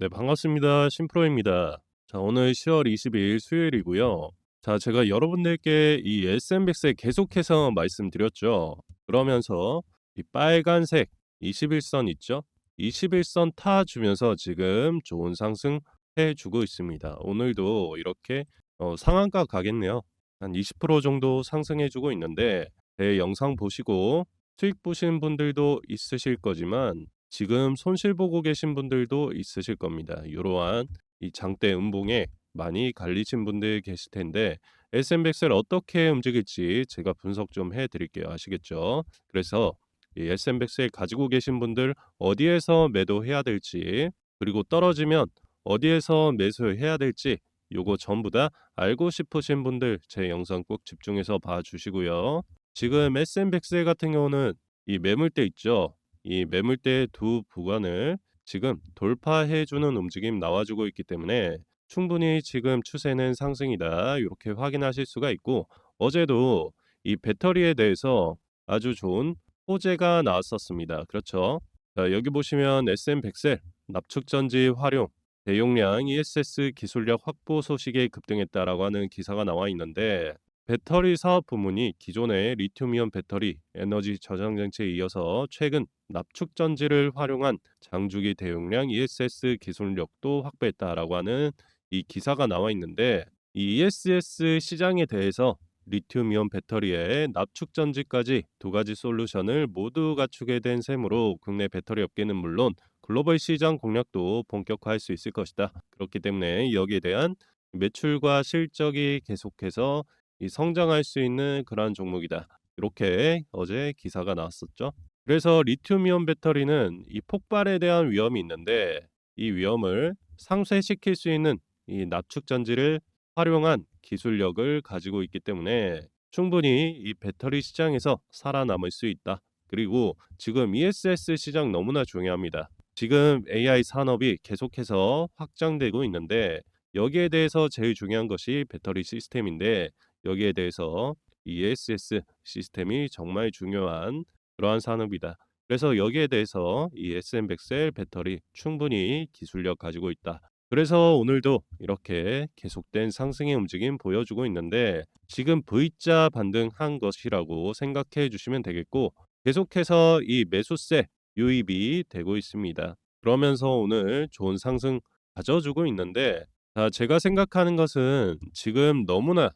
네, 반갑습니다. 신프로입니다. 자, 오늘 10월 22일 수요일이고요. 자, 제가 여러분들께 이 SM백스에 계속해서 말씀드렸죠. 그러면서 이 빨간색 21선 있죠? 21선 타 주면서 지금 좋은 상승 해 주고 있습니다. 오늘도 이렇게 어, 상한가 가겠네요. 한 20% 정도 상승해 주고 있는데 제 영상 보시고 수익 보신 분들도 있으실 거지만 지금 손실 보고 계신 분들도 있으실 겁니다. 이러한 이 장대 음봉에 많이 갈리신 분들 계실 텐데 SM백스를 어떻게 움직일지 제가 분석 좀 해드릴게요. 아시겠죠? 그래서 이 SM백스를 가지고 계신 분들 어디에서 매도해야 될지 그리고 떨어지면 어디에서 매수해야 될지 요거 전부 다 알고 싶으신 분들 제 영상 꼭 집중해서 봐주시고요. 지금 SM백스 같은 경우는 이 매물대 있죠? 이 매물대 두 구간을 지금 돌파해주는 움직임 나와주고 있기 때문에 충분히 지금 추세는 상승이다. 이렇게 확인하실 수가 있고 어제도 이 배터리에 대해서 아주 좋은 호재가 나왔었습니다. 그렇죠? 자, 여기 보시면 SM100셀 납축전지 활용 대용량 ESS 기술력 확보 소식에 급등했다라고 하는 기사가 나와 있는데 배터리 사업 부문이 기존의 리튬이온 배터리 에너지 저장 장치에 이어서 최근 납축 전지를 활용한 장주기 대용량 ESS 기술력도 확보했다라고 하는 이 기사가 나와 있는데 이 ESS 시장에 대해서 리튬이온 배터리에 납축 전지까지 두 가지 솔루션을 모두 갖추게 된 셈으로 국내 배터리 업계는 물론 글로벌 시장 공략도 본격화할 수 있을 것이다. 그렇기 때문에 여기에 대한 매출과 실적이 계속해서 이 성장할 수 있는 그러한 종목이다. 이렇게 어제 기사가 나왔었죠. 그래서 리튬이온 배터리는 이 폭발에 대한 위험이 있는데 이 위험을 상쇄시킬 수 있는 이 납축 전지를 활용한 기술력을 가지고 있기 때문에 충분히 이 배터리 시장에서 살아남을 수 있다. 그리고 지금 ESS 시장 너무나 중요합니다. 지금 AI 산업이 계속해서 확장되고 있는데 여기에 대해서 제일 중요한 것이 배터리 시스템인데 여기에 대해서 ESS 시스템이 정말 중요한 그러한 산업이다. 그래서 여기에 대해서 이 SM백셀 배터리 충분히 기술력 가지고 있다. 그래서 오늘도 이렇게 계속된 상승의 움직임 보여주고 있는데 지금 V자 반등한 것이라고 생각해 주시면 되겠고 계속해서 이 매수세 유입이 되고 있습니다. 그러면서 오늘 좋은 상승 가져주고 있는데 자, 제가 생각하는 것은 지금 너무나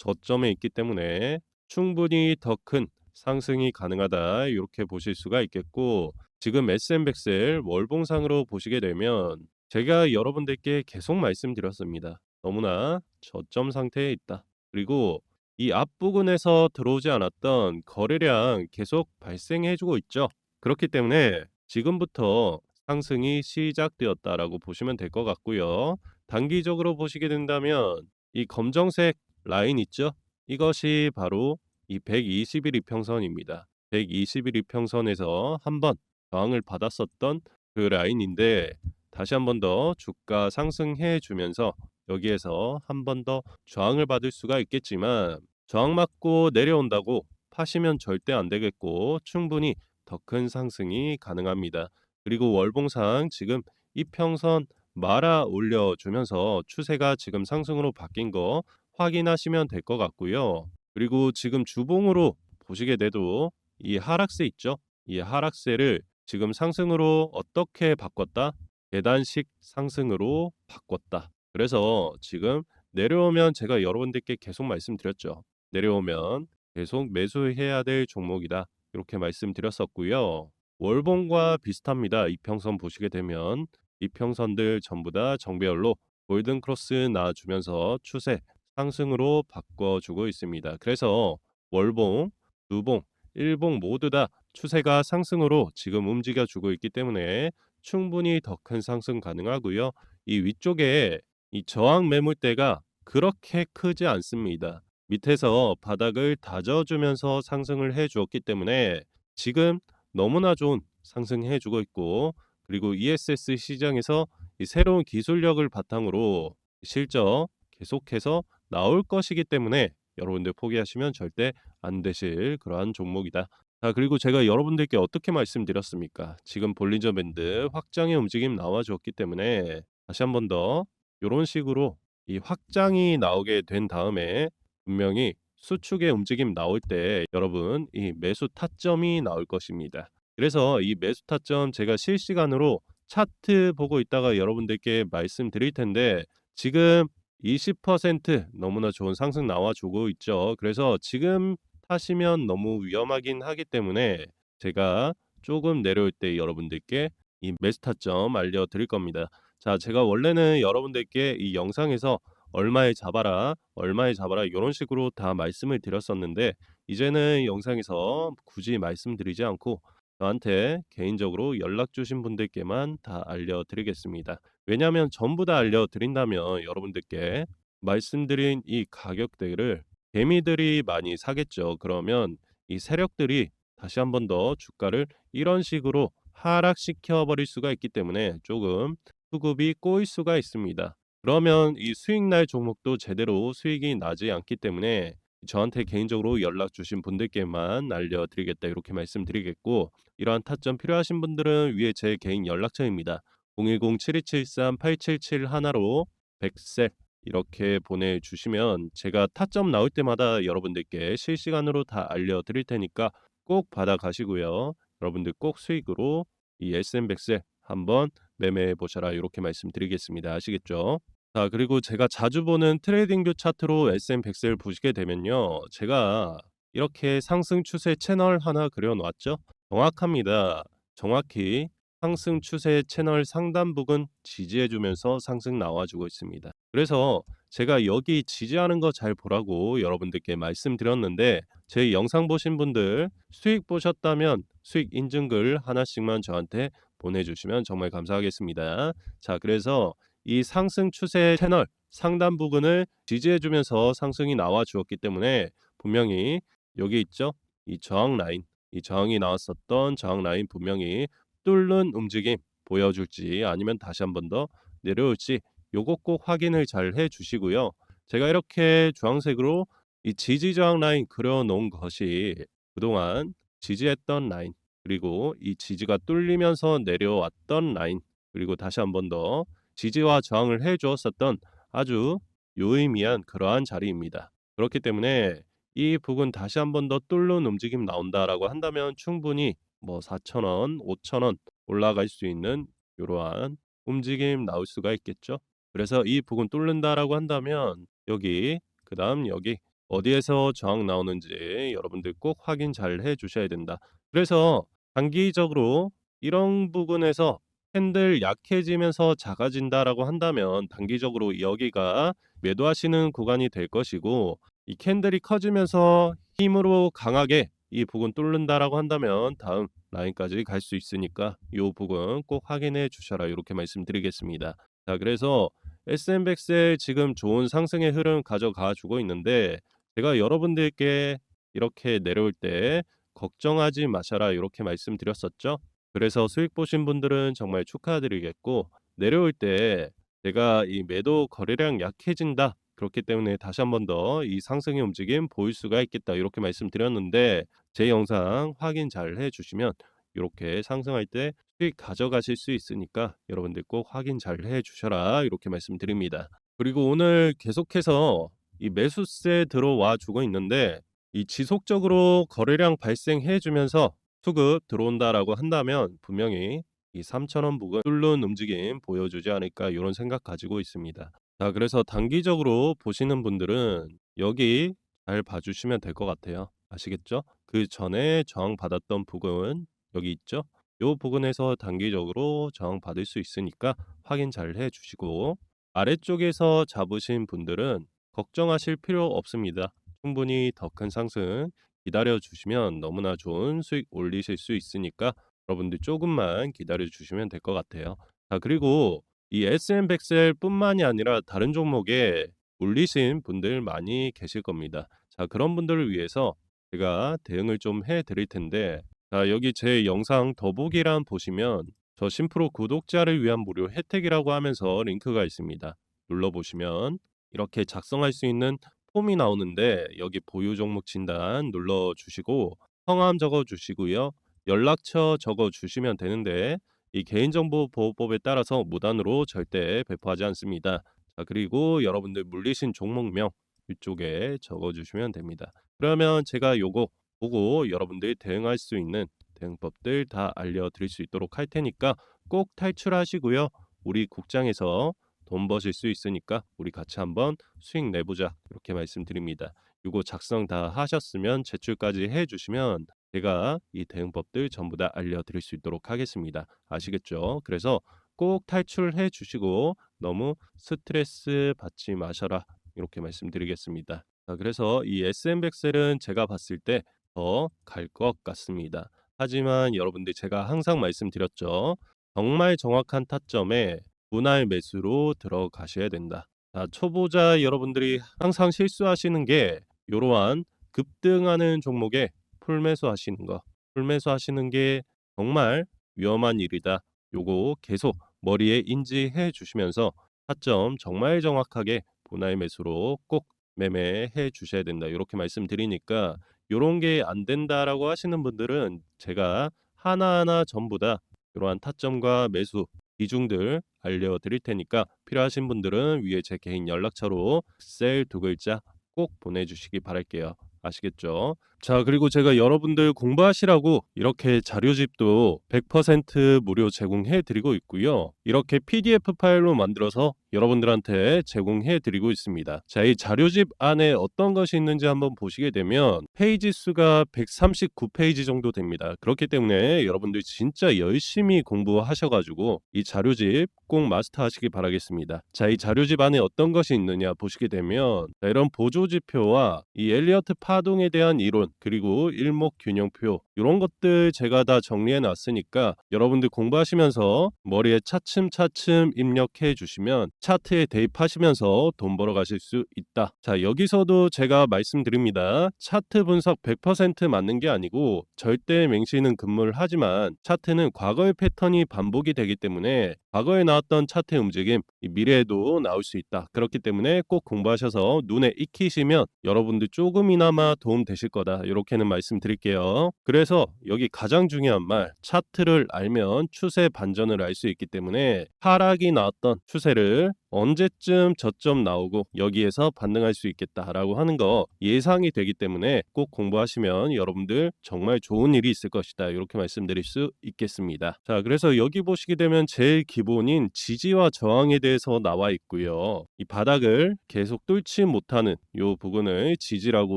저점에 있기 때문에 충분히 더 큰 상승이 가능하다 이렇게 보실 수가 있겠고 지금 SM백셀 월봉상으로 보시게 되면 제가 여러분들께 계속 말씀드렸습니다. 너무나 저점 상태에 있다. 그리고 이 앞부근에서 들어오지 않았던 거래량 계속 발생해주고 있죠. 그렇기 때문에 지금부터 상승이 시작되었다라고 보시면 될 것 같고요. 단기적으로 보시게 된다면 이 검정색 라인 있죠? 이것이 바로 이 120일 이평선입니다. 120일 이평선에서 한번 저항을 받았었던 그 라인인데 다시 한 번 더 주가 상승해 주면서 여기에서 한 번 더 저항을 받을 수가 있겠지만 저항 맞고 내려온다고 파시면 절대 안 되겠고 충분히 더 큰 상승이 가능합니다. 그리고 월봉상 지금 이평선 말아 올려주면서 추세가 지금 상승으로 바뀐 거 확인하시면 될 것 같고요. 그리고 지금 주봉으로 보시게 돼도 이 하락세 있죠? 이 하락세를 지금 상승으로 어떻게 바꿨다? 계단식 상승으로 바꿨다. 그래서 지금 내려오면 제가 여러분들께 계속 말씀드렸죠. 내려오면 계속 매수해야 될 종목이다. 이렇게 말씀드렸었고요. 월봉과 비슷합니다. 이평선 보시게 되면 이평선들 전부 다 정배열로 골든 크로스 나와주면서 추세 상승으로 바꿔주고 있습니다. 그래서 월봉, 두봉, 일봉 모두 다 추세가 상승으로 지금 움직여주고 있기 때문에 충분히 더 큰 상승 가능하고요. 이 위쪽에 이 저항 매물대가 그렇게 크지 않습니다. 밑에서 바닥을 다져주면서 상승을 해 주었기 때문에 지금 너무나 좋은 상승해 주고 있고 그리고 ESS 시장에서 이 새로운 기술력을 바탕으로 실적 계속해서 나올 것이기 때문에 여러분들 포기하시면 절대 안 되실 그러한 종목이다. 자 그리고 제가 여러분들께 어떻게 말씀드렸습니까? 지금 볼린저 밴드 확장의 움직임 나와 줬기 때문에 다시 한 번더 요런 식으로 이 확장이 나오게 된 다음에 분명히 수축의 움직임 나올 때 여러분 이 매수 타점이 나올 것입니다. 그래서 이 매수 타점 제가 실시간으로 차트 보고 있다가 여러분들께 말씀드릴 텐데 지금 20% 너무나 좋은 상승 나와 주고 있죠. 그래서 지금 타시면 너무 위험하긴 하기 때문에 제가 조금 내려올 때 여러분들께 이 매수 타점 알려드릴 겁니다. 자 제가 원래는 여러분들께 이 영상에서 얼마에 잡아라, 얼마에 잡아라 요런 식으로 다 말씀을 드렸었는데 이제는 영상에서 굳이 말씀드리지 않고 저한테 개인적으로 연락 주신 분들께만 다 알려드리겠습니다. 왜냐하면 전부 다 알려드린다면 여러분들께 말씀드린 이 가격대를 개미들이 많이 사겠죠. 그러면 이 세력들이 다시 한 번 더 주가를 이런 식으로 하락시켜 버릴 수가 있기 때문에 조금 수급이 꼬일 수가 있습니다. 그러면 이 수익 날 종목도 제대로 수익이 나지 않기 때문에 저한테 개인적으로 연락 주신 분들께만 알려드리겠다 이렇게 말씀드리겠고 이러한 타점 필요하신 분들은 위에 제 개인 연락처입니다. 010-7273-877 하나로 100셀 이렇게 보내주시면 제가 타점 나올 때마다 여러분들께 실시간으로 다 알려드릴 테니까 꼭 받아가시고요. 여러분들 꼭 수익으로 이 SM100셀 한번 매매해 보셔라 이렇게 말씀드리겠습니다. 아시겠죠? 자 그리고 제가 자주 보는 트레이딩뷰 차트로 SM100셀 보시게 되면요. 제가 이렇게 상승 추세 채널 하나 그려 놨죠? 정확합니다. 정확히 상승 추세 채널 상단 부근 지지해 주면서 상승 나와 주고 있습니다. 그래서 제가 여기 지지하는 거 잘 보라고 여러분들께 말씀드렸는데 제 영상 보신 분들 수익 보셨다면 수익 인증글 하나씩만 저한테 보내주시면 정말 감사하겠습니다. 자 그래서 이 상승 추세 채널 상단 부근을 지지해 주면서 상승이 나와 주었기 때문에 분명히 여기 있죠? 이 저항 라인 이 저항이 나왔었던 저항 라인 분명히 뚫는 움직임 보여줄지 아니면 다시 한 번 더 내려올지 요거 꼭 확인을 잘 해 주시고요. 제가 이렇게 주황색으로 이 지지 저항 라인 그려 놓은 것이 그동안 지지했던 라인 그리고 이 지지가 뚫리면서 내려왔던 라인 그리고 다시 한 번 더 지지와 저항을 해 주었었던 아주 유의미한 그러한 자리입니다. 그렇기 때문에 이 부분 다시 한 번 더 뚫는 움직임 나온다라고 한다면 충분히 뭐 4,000원, 5,000원 올라갈 수 있는 이러한 움직임 나올 수가 있겠죠. 그래서 이 부분 뚫는다라고 한다면 여기 그다음 여기 어디에서 저항 나오는지 여러분들 꼭 확인 잘 해 주셔야 된다. 그래서 단기적으로 이런 부분에서 캔들 약해지면서 작아진다라고 한다면 단기적으로 여기가 매도하시는 구간이 될 것이고 이 캔들이 커지면서 힘으로 강하게 이 부분 뚫는다라고 한다면 다음 라인까지 갈 수 있으니까 요 부분 꼭 확인해 주셔라 이렇게 말씀드리겠습니다. 자 그래서 SM백셀 지금 좋은 상승의 흐름 가져가 주고 있는데 제가 여러분들께 이렇게 내려올 때 걱정하지 마셔라 이렇게 말씀드렸었죠. 그래서 수익 보신 분들은 정말 축하드리겠고 내려올 때 제가 이 매도 거래량 약해진다. 그렇기 때문에 다시 한 번 더 이 상승의 움직임 보일 수가 있겠다. 이렇게 말씀드렸는데 제 영상 확인 잘 해 주시면 이렇게 상승할 때 수익 가져가실 수 있으니까 여러분들 꼭 확인 잘 해 주셔라. 이렇게 말씀드립니다. 그리고 오늘 계속해서 이 매수세 들어와 주고 있는데 이 지속적으로 거래량 발생해 주면서 수급 들어온다라고 한다면 분명히 이 3,000원 부근 뚫는 움직임 보여주지 않을까 이런 생각 가지고 있습니다. 자 그래서 단기적으로 보시는 분들은 여기 잘 봐주시면 될 것 같아요. 아시겠죠? 그 전에 저항 받았던 부근 여기 있죠? 요 부근에서 단기적으로 저항 받을 수 있으니까 확인 잘 해주시고 아래쪽에서 잡으신 분들은 걱정하실 필요 없습니다. 충분히 더 큰 상승 기다려 주시면 너무나 좋은 수익 올리실 수 있으니까 여러분들 조금만 기다려 주시면 될 것 같아요. 자 그리고 이 SM100셀 뿐만이 아니라 다른 종목에 올리신 분들 많이 계실 겁니다. 자 그런 분들을 위해서 제가 대응을 좀 해 드릴 텐데 자 여기 제 영상 더보기란 보시면 저 심프로 구독자를 위한 무료 혜택이라고 하면서 링크가 있습니다. 눌러보시면 이렇게 작성할 수 있는 폼이 나오는데 여기 보유 종목 진단 눌러 주시고 성함 적어 주시고요. 연락처 적어 주시면 되는데 이 개인정보 보호법에 따라서 무단으로 절대 배포하지 않습니다. 자, 그리고 여러분들 물리신 종목명 이쪽에 적어 주시면 됩니다. 그러면 제가 요거 보고 여러분들이 대응할 수 있는 대응법들 다 알려 드릴 수 있도록 할 테니까 꼭 탈출하시고요. 우리 국장에서 돈 버실 수 있으니까 우리 같이 한번 수익 내보자 이렇게 말씀드립니다. 요거 작성 다 하셨으면 제출까지 해주시면 제가 이 대응법들 전부 다 알려드릴 수 있도록 하겠습니다. 아시겠죠? 그래서 꼭 탈출해 주시고 너무 스트레스 받지 마셔라 이렇게 말씀드리겠습니다. 자, 그래서 이 SM백셀은 제가 봤을 때 더 갈 것 같습니다. 하지만 여러분들 제가 항상 말씀드렸죠. 정말 정확한 타점에 분할 매수로 들어가셔야 된다. 자, 초보자 여러분들이 항상 실수하시는 게 이러한 급등하는 종목에 풀매수 하시는 거. 풀매수 하시는 게 정말 위험한 일이다. 요거 계속 머리에 인지해 주시면서 타점 정말 정확하게 분할 매수로 꼭 매매해 주셔야 된다. 이렇게 말씀드리니까 요런 게 안 된다라고 하시는 분들은 제가 하나하나 전부 다 이러한 타점과 매수 비중들 알려드릴 테니까 필요하신 분들은 위에 제 개인 연락처로 셀 두 글자 꼭 보내주시기 바랄게요. 아시겠죠? 자, 그리고 제가 여러분들 공부하시라고 이렇게 자료집도 100% 무료 제공해 드리고 있고요. 이렇게 PDF 파일로 만들어서 여러분들한테 제공해 드리고 있습니다. 자, 이 자료집 안에 어떤 것이 있는지 한번 보시게 되면 페이지 수가 139페이지 정도 됩니다. 그렇기 때문에 여러분들 진짜 열심히 공부하셔가지고 이 자료집 꼭 마스터하시기 바라겠습니다. 자, 이 자료집 안에 어떤 것이 있느냐 보시게 되면 자, 이런 보조지표와 이 엘리어트 파동에 대한 이론 그리고 일목균형표 이런 것들 제가 다 정리해 놨으니까 여러분들 공부하시면서 머리에 차츰차츰 입력해 주시면 차트에 대입하시면서 돈 벌어 가실 수 있다. 자, 여기서도 제가 말씀드립니다. 차트 분석 100% 맞는 게 아니고 절대 맹시는 근무를 하지만 차트는 과거의 패턴이 반복이 되기 때문에 과거에 나왔던 차트의 움직임 이 미래에도 나올 수 있다. 그렇기 때문에 꼭 공부하셔서 눈에 익히시면 여러분들 조금이나마 도움 되실 거다. 이렇게는 말씀드릴게요. 그래서 여기 가장 중요한 말 차트를 알면 추세 반전을 알 수 있기 때문에 하락이 나왔던 추세를 언제쯤 저점 나오고 여기에서 반등할 수 있겠다라고 하는 거 예상이 되기 때문에 꼭 공부하시면 여러분들 정말 좋은 일이 있을 것이다. 이렇게 말씀드릴 수 있겠습니다. 자, 그래서 여기 보시게 되면 제일 기본인 지지와 저항에 대해서 나와 있고요. 이 바닥을 계속 뚫지 못하는 이 부분을 지지라고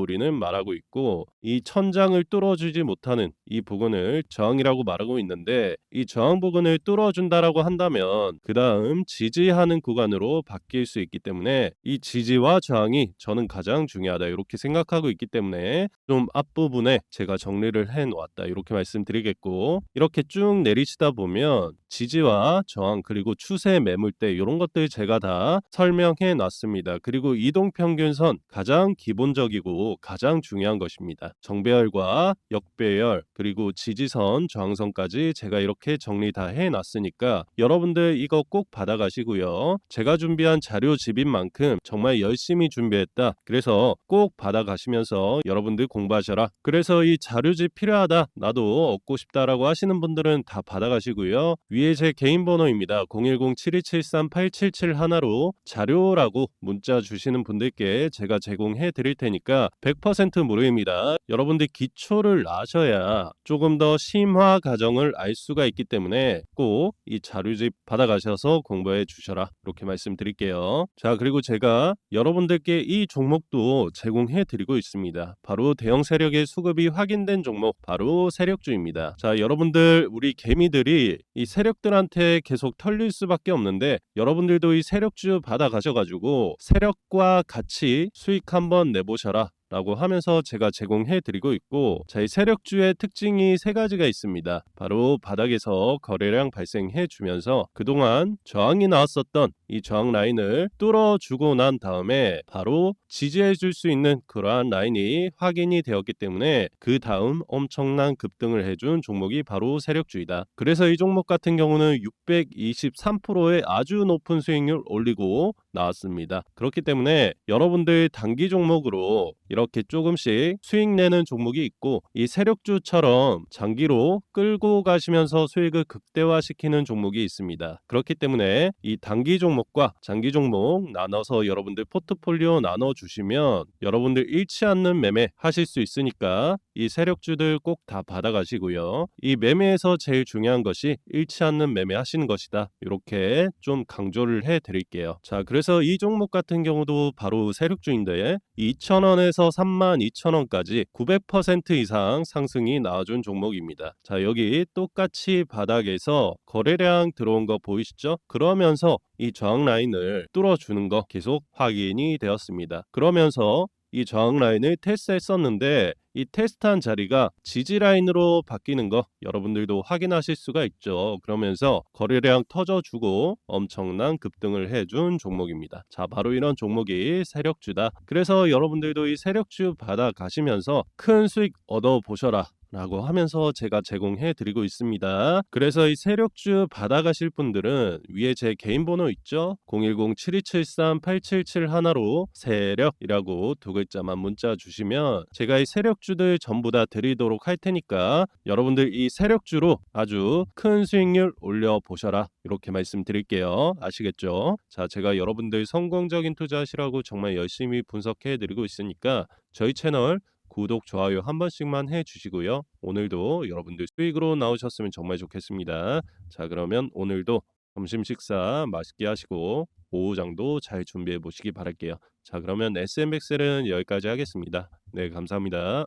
우리는 말하고 있고 이 천장을 뚫어주지 못하는 이 부분을 저항이라고 말하고 있는데 이 저항 부분을 뚫어준다라고 한다면 그 다음 지지하는 구간 으로 바뀔 수 있기 때문에 이 지지와 저항이 저는 가장 중요하다 이렇게 생각하고 있기 때문에 좀 앞부분에 제가 정리를 해 놓았다 이렇게 말씀드리겠고 이렇게 쭉 내리시다 보면 지지와 저항 그리고 추세 매물대 이런 것들 제가 다 설명해 놨습니다. 그리고 이동평균선 가장 기본적이고 가장 중요한 것입니다. 정배열과 역배열 그리고 지지선 저항선까지 제가 이렇게 정리 다 해 놨으니까 여러분들 이거 꼭 받아가시고요. 제가 준비한 자료집인 만큼 정말 열심히 준비했다. 그래서 꼭 받아가시면서 여러분들 공부하셔라. 그래서 이 자료집 필요하다. 나도 얻고 싶다라고 하시는 분들은 다 받아가시고요. 위에 제 개인 번호입니다. 010-7273-877 하나로 자료라고 문자 주시는 분들께 제가 제공해 드릴 테니까 100% 무료입니다. 여러분들 기초를 아셔야 조금 더 심화 과정을 알 수가 있기 때문에 꼭 이 자료집 받아가셔서 공부해 주셔라. 이렇게 말씀드릴게요. 자, 그리고 제가 여러분들께 이 종목도 제공해 드리고 있습니다. 바로 대형 세력의 수급이 확인된 종목, 바로 세력주입니다. 자, 여러분들 우리 개미들이 이 세력들한테 계속 털릴 수밖에 없는데 여러분들도 이 세력주 받아 가셔가지고 세력과 같이 수익 한번 내보셔라. 라고 하면서 제가 제공해 드리고 있고 저희 세력주의 특징이 세 가지가 있습니다. 바로 바닥에서 거래량 발생해 주면서 그동안 저항이 나왔었던 이 저항 라인을 뚫어주고 난 다음에 바로 지지해 줄 수 있는 그러한 라인이 확인이 되었기 때문에 그 다음 엄청난 급등을 해준 종목이 바로 세력주이다. 그래서 이 종목 같은 경우는 623%의 아주 높은 수익률 올리고 나왔습니다. 그렇기 때문에 여러분들 단기 종목으로 이렇게 조금씩 수익 내는 종목이 있고 이 세력주처럼 장기로 끌고 가시면서 수익을 극대화시키는 종목이 있습니다. 그렇기 때문에 이 단기 종목 과 장기 종목 나눠서 여러분들 포트폴리오 나눠 주시면 여러분들 잃지 않는 매매 하실 수 있으니까 이 세력주들 꼭 다 받아가시고요. 이 매매에서 제일 중요한 것이 잃지 않는 매매 하시는 것이다. 이렇게 좀 강조를 해 드릴게요. 자, 그래서 이 종목 같은 경우도 바로 세력주인데 2,000원에서 32,000원까지 900% 이상 상승이 나와준 종목입니다. 자, 여기 똑같이 바닥에서 거래량 들어온 거 보이시죠? 그러면서 이 저항 라인을 뚫어주는 거 계속 확인이 되었습니다. 그러면서 이 저항 라인을 테스트했었는데 이 테스트한 자리가 지지 라인으로 바뀌는 거 여러분들도 확인하실 수가 있죠. 그러면서 거래량 터져주고 엄청난 급등을 해준 종목입니다. 자, 바로 이런 종목이 세력주다. 그래서 여러분들도 이 세력주 받아 가시면서 큰 수익 얻어 보셔라. 라고 하면서 제가 제공해 드리고 있습니다. 그래서 이 세력주 받아가실 분들은 위에 제 개인 번호 있죠? 010-7273-877 하나로 세력이라고 두 글자만 문자 주시면 제가 이 세력주들 전부 다 드리도록 할 테니까 여러분들 이 세력주로 아주 큰 수익률 올려 보셔라. 이렇게 말씀드릴게요. 아시겠죠? 자, 제가 여러분들 성공적인 투자하시라고 정말 열심히 분석해 드리고 있으니까 저희 채널 구독, 좋아요 한 번씩만 해 주시고요. 오늘도 여러분들 수익으로 나오셨으면 정말 좋겠습니다. 자, 그러면 오늘도 점심 식사 맛있게 하시고 오후장도 잘 준비해 보시기 바랄게요. 자, 그러면 SM백셀은 여기까지 하겠습니다. 네, 감사합니다.